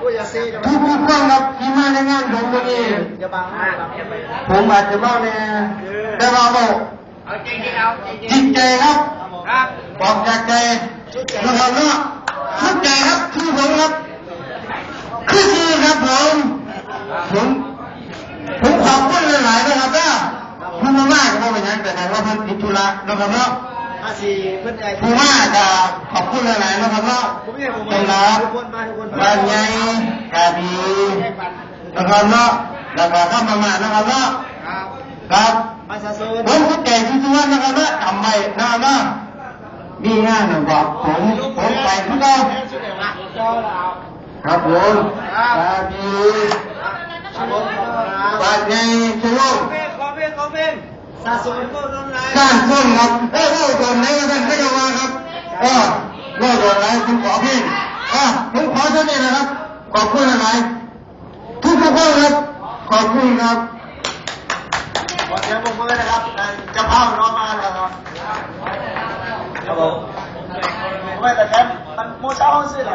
กูอย่าซีจะทุกทุกคนครับที่มาในงานผมวันนี้อย่าบังนะครับผมอาจจะเมาเนี่ยแต่ว่าบอกเอาจริงจริงเอาจริงจริจิงตใจครับครับบอกจากใจนะครับเนาะทุกใจครับคือผมครับคือคือครับผมผมผมขอบคุณหลายๆนะครับนะผู้มามากก็ไม่ยังแต่ไหนว่าเพิ่นติดธุระนะครับเนาะ อาซีเพื่อนใหญ่ผู้มาก็ขอบคุณหลายๆนะครับเนาะผมเนี่ยผมตรงรับทุกคนมาทุกคนบ้านใหญ่กาดีนะครับเนาะแล้วก็ข้ามมามานะครับเนาะครับครับประชาชนผมทุกใจที่ทุกวันนะครับเนาะทำไว้นะครับเนาะมีงานหนึ่งบอกผมผมไปทุกเอาชุดไหนวะเจ้าเราครับผมกาดีชุดครับบ้านใหญ่ สาสนก็ร้อนแรงสร้างส้นครับเอ้ยโอ้โหไหนก็ท่านไม่ยอมมาครับก็ก็โดนอะไรผมขอพี่อะผมขอเท่านี้นะครับ ขอบคุณอะไรทุกทุกคนครับ ขอบคุณครับขอเสียงปรบมือนะครับเจ้าภาพน้องมาแล้วครับครับผมไม่แต่แค่มันโมเช้าสิเหรอ